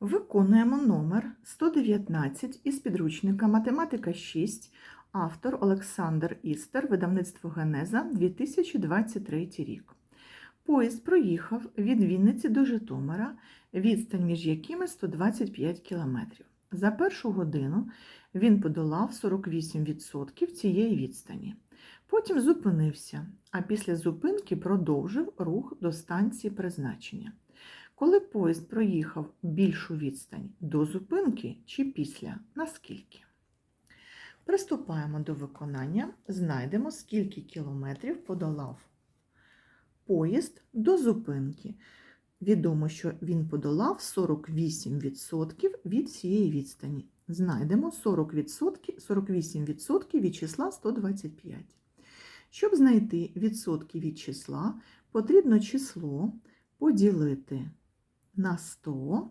Виконуємо номер 119 із підручника Математика 6, автор Олександр Істер, видавництво Генеза 2023 рік. Поїзд проїхав від Вінниці до Житомира, відстань між якими 125 км. За першу годину він подолав 48% цієї відстані. Потім зупинився, а після зупинки продовжив рух до станції призначення. Коли поїзд проїхав більшу відстань до зупинки чи після, наскільки? Приступаємо до виконання, знайдемо, скільки кілометрів подолав поїзд до зупинки. Відомо, що він подолав 48% від цієї відстані. Знайдемо 40%, 48% від числа 125. Щоб знайти відсотки від числа, потрібно число поділити на 100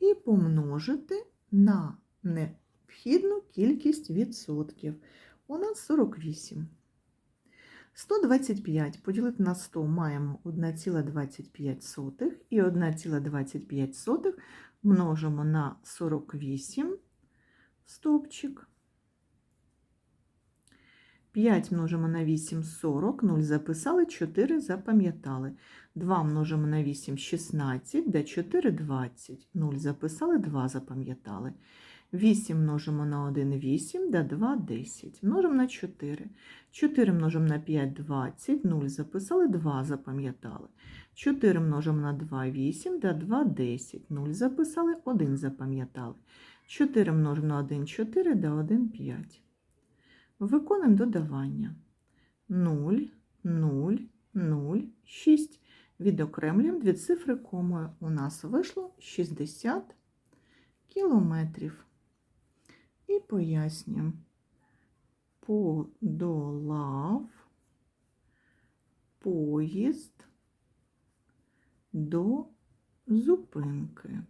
і помножити на необхідну кількість відсотків. У нас 48. 125 поділити на 100 маємо 1,25 і 1,25 множимо на 48 стовпчик. 5 множимо на 8 40, 0 записали, 4 запам'ятали. 2 множимо на 8 16, де 4 20, 0 записали, 2 запам'ятали. 8 множимо на 1 8, да 2 10. Множимо на 4. 4 множимо на 5 20, 0 записали, 2 запам'ятали. 4 множимо на 2 8, да 2 10, 0 записали, 1 запам'ятали. 4 множимо на 1 4, да 1 5. Виконуємо додавання. 0, 0, 0, 6. Відокремлюємо дві цифри комою. У нас вийшло 60 кілометрів. І пояснюємо. Подолав поїзд до зупинки.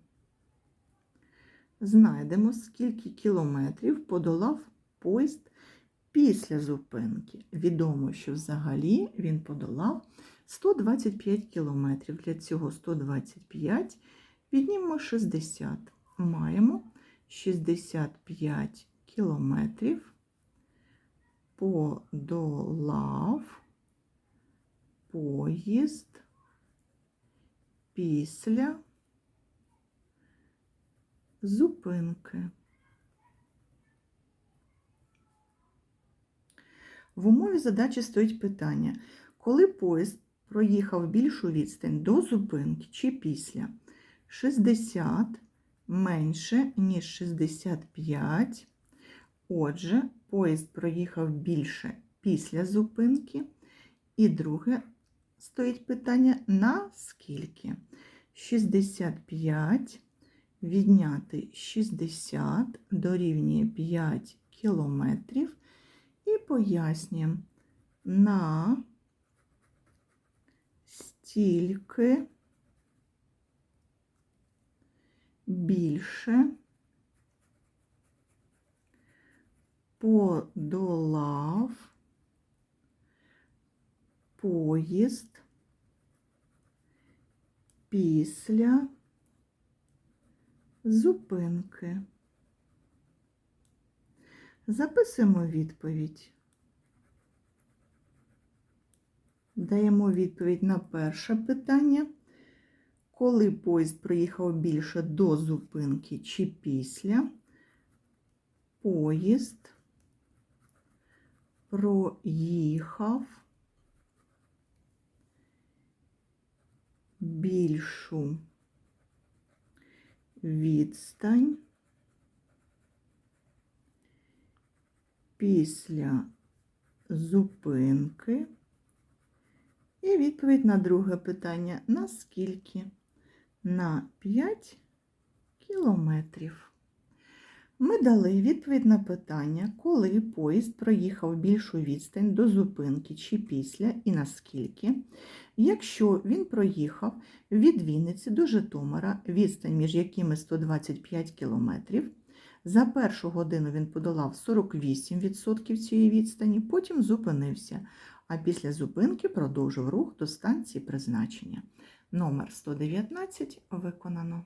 Знайдемо, скільки кілометрів подолав поїзд після зупинки. Відомо, що взагалі він подолав 125 кілометрів. Для цього 125 піднімемо 60. Маємо 65 кілометрів подолав поїзд після зупинки. В умові задачі стоїть питання, коли поїзд проїхав більшу відстань до зупинки чи після 60 менше, ніж 65. Отже, поїзд проїхав більше після зупинки. І друге стоїть питання на скільки? 65 відняти 60 дорівнює 5 кілометрів. І пояснюємо на стільки більше подолав поїзд після зупинки. Записуємо відповідь. Даємо відповідь на перше питання. Коли поїзд проїхав більше до зупинки чи після, поїзд проїхав більшу відстань після зупинки. І відповідь на друге питання: наскільки? На 5 кілометрів. Ми дали відповідь на питання, коли поїзд проїхав більшу відстань до зупинки чи після і наскільки. Якщо він проїхав від Вінниці до Житомира, відстань між якими 125 кілометрів, за першу годину він подолав 48% цієї відстані, потім зупинився, а після зупинки продовжив рух до станції призначення. Номер 119 виконано.